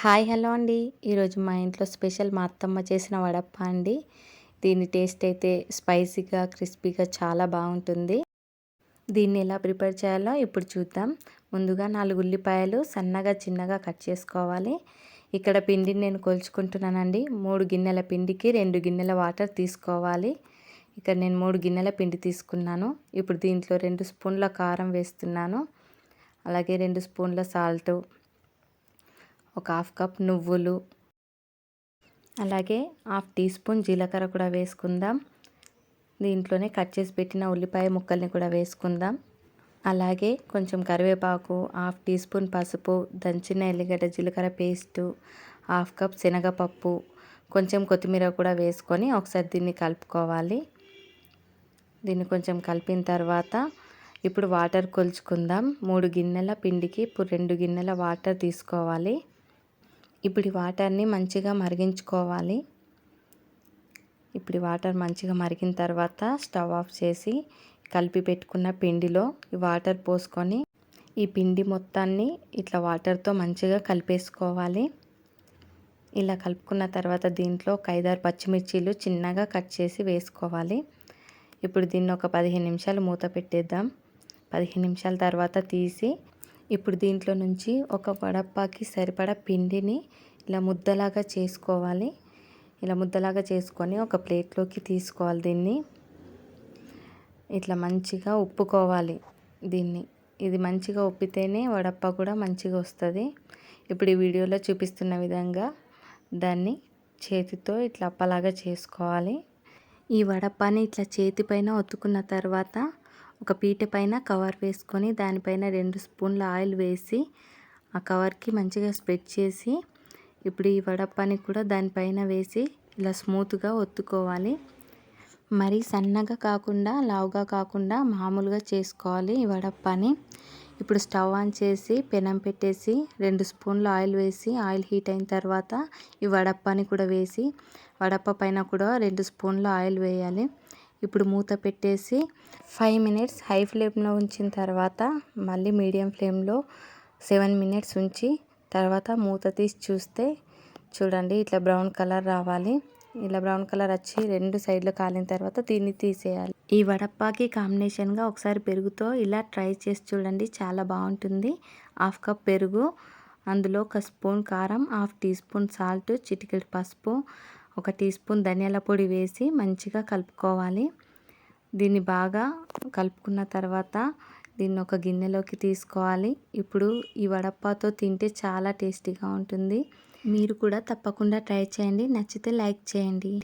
Hi hello అండి. ఈరోజు మా ఇంట్లో స్పెషల్ మా అత్తమ్మ చేసిన వడప్ప అండి. దీని టేస్ట్ అయితే స్పైసీగా క్రిస్పీగా చాలా బాగుంటుంది. దీన్ని ఎలా ప్రిపేర్ చేయాలో ఇప్పుడు చూద్దాం. ముందుగా నాలుగు ఉల్లిపాయలు సన్నగా చిన్నగా కట్ చేసుకోవాలి. ఇక్కడ పిండిని నేను కొలుచుకుంటున్నానండి. మూడు గిన్నెల పిండికి రెండు గిన్నెల వాటర్ తీసుకోవాలి. ఇక్కడ నేను మూడు గిన్నెల పిండి తీసుకున్నాను. ఇప్పుడు దీంట్లో రెండు స్పూన్ల కారం వేస్తున్నాను. అలాగే రెండు స్పూన్ల సాల్ట్ ఒక హాఫ్ కప్ నువ్వులు. అలాగే హాఫ్ టీ స్పూన్ జీలకర్ర కూడా వేసుకుందాం. దీంట్లోనే కట్ చేసి పెట్టిన ఉల్లిపాయ ముక్కల్ని కూడా వేసుకుందాం. అలాగే కొంచెం కరివేపాకు హాఫ్ టీ స్పూన్ పసుపు దంచిన ఎల్లిగడ్డ జీలకర్ర పేస్టు హాఫ్ కప్ శనగపప్పు కొంచెం కొత్తిమీర కూడా వేసుకొని ఒకసారి దీన్ని కలుపుకోవాలి. దీన్ని కొంచెం కలిపిన తర్వాత ఇప్పుడు వాటర్ కొలుచుకుందాం. మూడు గిన్నెల పిండికి ఇప్పుడు రెండు గిన్నెల వాటర్ తీసుకోవాలి. ఇప్పుడు ఈ వాటర్ని మంచిగా మరిగించుకోవాలి. ఇప్పుడు వాటర్ మంచిగా మరిగిన తర్వాత స్టవ్ ఆఫ్ చేసి కలిపి పెట్టుకున్న పిండిలో ఈ వాటర్ పోసుకొని ఈ పిండి మొత్తాన్ని ఇట్లా వాటర్తో మంచిగా కలిపేసుకోవాలి. ఇలా కలుపుకున్న తర్వాత దీంట్లో ఒక ఐదారు పచ్చిమిర్చీలు చిన్నగా కట్ చేసి వేసుకోవాలి. ఇప్పుడు దీన్ని ఒక పదిహేను నిమిషాలు మూత పెట్టేద్దాం. పదిహేను నిమిషాల తర్వాత తీసి ఇప్పుడు దీంట్లో నుంచి ఒక వడప్పాకి సరిపడా పిండిని ఇలా ముద్దలాగా చేసుకోవాలి. ఇలా ముద్దలాగా చేసుకొని ఒక ప్లేట్లోకి తీసుకోవాలి దీన్ని. ఇట్లా మంచిగా ఉప్పుకోవాలి దీన్ని. ఇది మంచిగా ఉప్పితేనే వడప్ప కూడా మంచిగా వస్తుంది. ఇప్పుడు ఈ వీడియోలో చూపిస్తున్న విధంగా దాన్ని చేతితో ఇట్లా అప్పలాగా చేసుకోవాలి. ఈ వడప్పని ఇట్లా చేతిపైన ఒత్తుకున్న తర్వాత ఒక పీట పైన కవర్ వేసుకొని దానిపైన రెండు స్పూన్ల ఆయిల్ వేసి ఆ కవర్కి మంచిగా స్ప్రెడ్ చేసి ఇప్పుడు ఈ వడప్పని కూడా దానిపైన వేసి ఇలా స్మూత్గా ఒత్తుకోవాలి. మరీ సన్నగా కాకుండా లావుగా కాకుండా మామూలుగా చేసుకోవాలి ఈ వడప్పని ఇప్పుడు స్టవ్ ఆన్ చేసి పెనం పెట్టేసి రెండు స్పూన్లు ఆయిల్ వేసి ఆయిల్ హీట్ అయిన తర్వాత ఈ వడప్పని కూడా వేసి వడప్ప పైన కూడా రెండు స్పూన్లు ఆయిల్ వేయాలి. ఇప్పుడు మూత పెట్టేసి ఫైవ్ మినిట్స్ హై ఫ్లేమ్లో ఉంచిన తర్వాత మళ్ళీ మీడియం ఫ్లేమ్లో సెవెన్ మినిట్స్ ఉంచి తర్వాత మూత తీసి చూస్తే చూడండి ఇట్లా బ్రౌన్ కలర్ రావాలి. ఇలా బ్రౌన్ కలర్ వచ్చి రెండు సైడ్లు కాలిన తర్వాత దీన్ని తీసేయాలి. ఈ వడప్పాకి కాంబినేషన్గా ఒకసారి పెరుగుతో ఇలా ట్రై చేసి చూడండి చాలా బాగుంటుంది. హాఫ్ కప్ పెరుగు అందులో ఒక స్పూన్ కారం హాఫ్ టీ స్పూన్ సాల్ట్ చిటికెడు పసుపు ఒక టీ స్పూన్ ధనియాల పొడి వేసి మంచిగా కలుపుకోవాలి. దీన్ని బాగా కలుపుకున్న తర్వాత దీన్ని ఒక గిన్నెలోకి తీసుకోవాలి. ఇప్పుడు ఈ వడప్పాతో తింటే చాలా టేస్టీగా ఉంటుంది. మీరు కూడా తప్పకుండా ట్రై చేయండి. నచ్చితే లైక్ చేయండి.